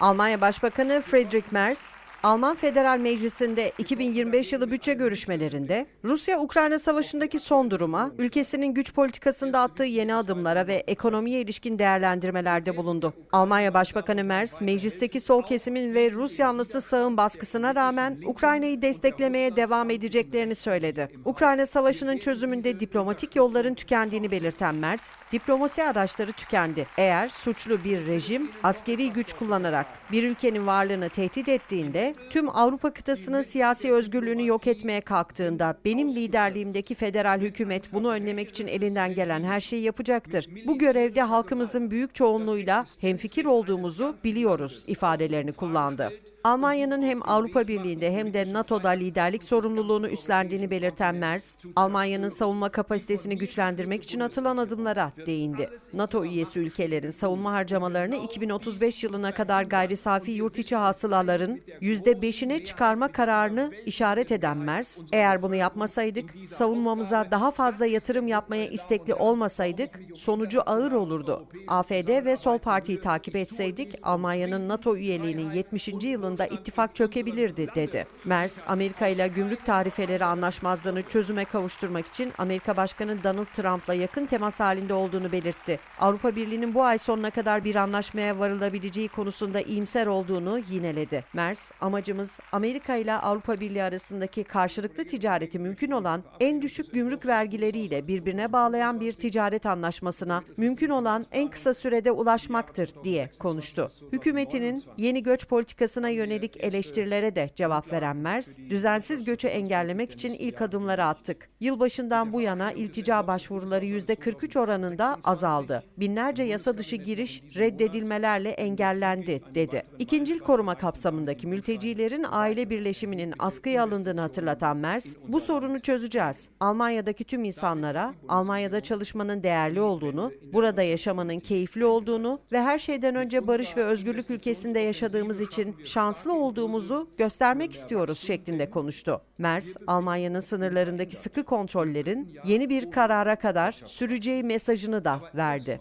Almanya Başbakanı Friedrich Merz, Alman Federal Meclisi'nde 2025 yılı bütçe görüşmelerinde Rusya-Ukrayna savaşındaki son duruma, ülkesinin güç politikasında attığı yeni adımlara ve ekonomiye ilişkin değerlendirmelerde bulundu. Almanya Başbakanı Merz, meclisteki sol kesimin ve Rus yanlısı sağın baskısına rağmen Ukrayna'yı desteklemeye devam edeceklerini söyledi. Ukrayna savaşının çözümünde diplomatik yolların tükendiğini belirten Merz, diplomasi araçları tükendi. Eğer suçlu bir rejim askeri güç kullanarak bir ülkenin varlığını tehdit ettiğinde, tüm Avrupa kıtasının siyasi özgürlüğünü yok etmeye kalktığında benim liderliğimdeki federal hükümet bunu önlemek için elinden gelen her şeyi yapacaktır. Bu görevde halkımızın büyük çoğunluğuyla hemfikir olduğumuzu biliyoruz ifadelerini kullandı. Almanya'nın hem Avrupa Birliği'nde hem de NATO'da liderlik sorumluluğunu üstlendiğini belirten Merz, Almanya'nın savunma kapasitesini güçlendirmek için atılan adımlara değindi. NATO üyesi ülkelerin savunma harcamalarını 2035 yılına kadar gayri safi yurt içi hasılaların %5'ine çıkarma kararını işaret eden Merz, eğer bunu yapmasaydık, savunmamıza daha fazla yatırım yapmaya istekli olmasaydık, sonucu ağır olurdu. AFD ve Sol Parti'yi takip etseydik, Almanya'nın NATO üyeliğinin 70. yılında ittifak çökebilirdi, dedi. Merz, Amerika ile gümrük tarifeleri anlaşmazlığını çözüme kavuşturmak için Amerika Başkanı Donald Trump'la yakın temas halinde olduğunu belirtti. Avrupa Birliği'nin bu ay sonuna kadar bir anlaşmaya varılabileceği konusunda iyimser olduğunu yineledi. Merz, amacımız Amerika ile Avrupa Birliği arasındaki karşılıklı ticareti mümkün olan en düşük gümrük vergileriyle birbirine bağlayan bir ticaret anlaşmasına mümkün olan en kısa sürede ulaşmaktır diye konuştu. Hükümetinin yeni göç politikasına yönelik eleştirilere de cevap veren Merz, düzensiz göçü engellemek için ilk adımları attık. Yılbaşından bu yana iltica başvuruları %43 oranında azaldı. Binlerce yasa dışı giriş reddedilmelerle engellendi, dedi. İkincil koruma kapsamındaki mültecilerin aile birleşiminin askıya alındığını hatırlatan Merz, bu sorunu çözeceğiz. Almanya'daki tüm insanlara Almanya'da çalışmanın değerli olduğunu, burada yaşamanın keyifli olduğunu ve her şeyden önce barış ve özgürlük ülkesinde yaşadığımız için şanslı olduğumuzu göstermek istiyoruz şeklinde konuştu. Merz, Almanya'nın sınırlarındaki sıkı kontrollerin yeni bir karara kadar süreceği mesajını da verdi.